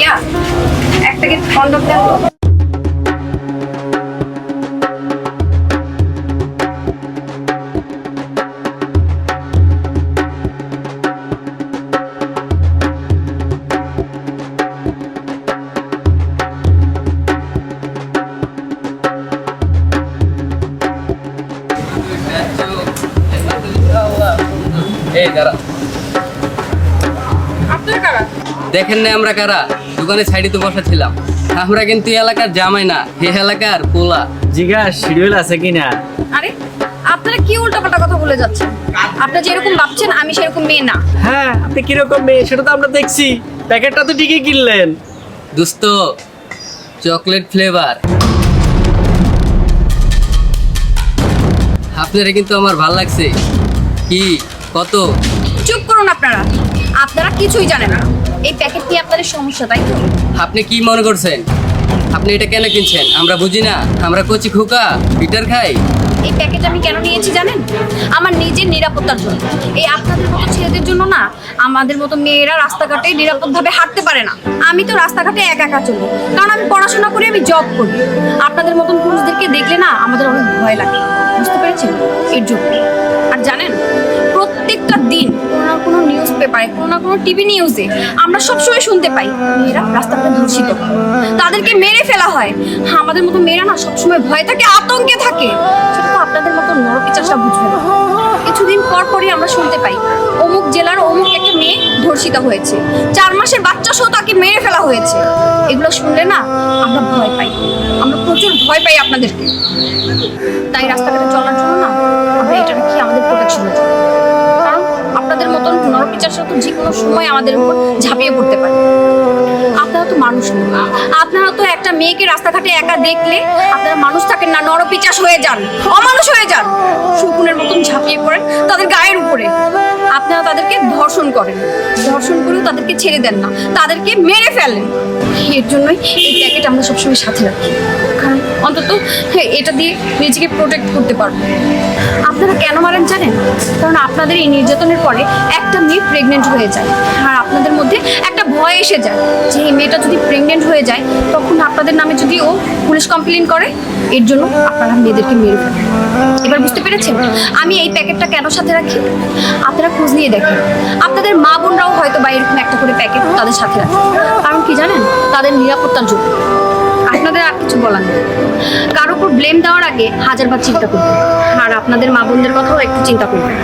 ভাইয়া এক packet condom দেন এই দাঁড়া। আপনারা কারা? দেখেন না আমরা কারা? দোকানে সাইডে তো বসা ছিলাম আমরা কিন্তু এই এলাকার জামাই না এই এলাকার পোলা। জিগা শিডিউল আছে কিনা? আরে আপনারা কি উল্টাপাল্টা কথা বলে যাচ্ছেন? আপনারা যেরকম ভাবছেন আমি সেরকম মেয়ে না। হ্যাঁ আপনি কীরকম মেয়ে? সেটা তো আমরা দেখছি। প্যাকেটটা তো ঠিকই কিনলেন। দোস্ত চকলেট ফ্লেভার। আপনারা কিন্তু আমার ভালো লাগছে। কি? কত? চুপ করুন আপনারা। আপনারা কিছুই জানেন না। এই প্যাকেট নিয়ে আপনাদের সমস্যা তাই তো? আপনি কি মনে করছেন? আপনি এটা কেন কিনছেন? আমরা বুঝি না। আমরা কচি খোকা পিটার খাই। এই প্যাকেজ আমি কেন নিয়েছি জানেন? আমার নিজের নিরাপত্তার জন্য। এই আপনাদের মতো ছেলেদের জন্য না আমাদের মতো মেয়েরা রাস্তাঘাটে নিরাপদভাবে হাঁটতে পারে না। আমি তো রাস্তাঘাটে একা একা চলি কারণ আমি পড়াশোনা করি আমি জব করি। আপনাদের মতন পুরুষদেরকে দেখলে না আমাদের অনেক ভয় লাগে। বুঝতে পেরেছেন? এর জন্য। আর জানেন কোনো নিউজ কোনো না কোনো টিভি নিউজে আমরা সবসময় শুনতে পাই, মেয়েরা রাস্তাঘাটে হয়। তাদেরকে মেরে ফেলা হয়। আমাদের মতো মেয়েরা না সবসময় ভয় থাকে, আতঙ্কে থাকে। সেটা তো আপনাদের মতো নরপিচাসা বুঝবে না। কিছুদিন পর পরই আমরা শুনতে পাই, অমুক জেলার অমুক একটা মেয়ে ধর্ষিত হয়েছে। চার মাসের বাচ্চা সহ তাকে মেরে ফেলা হয়েছে। এগুলো শুনলে না আমরা ভয় পাই। আমরা প্রচুর ভয় পাই আপনাদেরকে। তাই রাস্তাঘাটে চলার জন্য না আমরা এটা রাখি আমাদের প্রোটেকশনের জন্য মতন তো যে কোনো সময় আমাদের উপর ঝাঁপিয়ে পড়তে পারে। আপনারা তো মানুষ না। আপনারা তো একটা মেয়েকে রাস্তাঘাটে একা দেখলে আপনারা মানুষ থাকেন না, নরপিচাস হয়ে যান, অমানুষ হয়ে যান। শকুনের মতন ঝাঁপিয়ে পড়েন তাদের গায়ের উপরে। আপনারা তাদেরকে ধর্ষণ করেন। ধর্ষণ করেও তাদেরকে ছেড়ে দেন না। তাদেরকে মেরে ফেলেন। এর জন্যই এই প্যাকেট আমরা সবসময় সাথে রাখি। অন্তত হ্যাঁ, এটা দিয়ে নিজেকে প্রোটেক্ট করতে পারব। আপনারা কেন মারেন জানেন? কারণ আপনাদের এই নির্যাতনের পরে একটা মেয়ে প্রেগনেন্ট হয়ে যায়। আর আপনাদের মধ্যে একটা ভয় এসে যায় যে এই মেয়েটা যদি প্রেগনেন্ট হয়ে যায় তখন আপনাদের নামে যদি ও পুলিশ কমপ্লেন করে এর জন্য আপনারা মেয়েদেরকে মেরে ফেলেন। এবার বুঝতে পেরেছেন? আমি এই প্যাকেটটা কেন সাথে রাখি? আপনারা খোঁজ নিয়ে দেখেন। আপনাদের মা বোনরাও হয়তো বা এরকম একটা করে প্যাকেট তাদের সাথে রাখে। কারণ কি জানেন? তাদের নিরাপত্তার জন্য। আপনাদের আর কিছু বলার নেই। কারোর উপর ব্লেম দেওয়ার আগে হাজারবার চিন্তা করবেন আর আপনাদের মা বোনদের কথাও একটু চিন্তা করবেন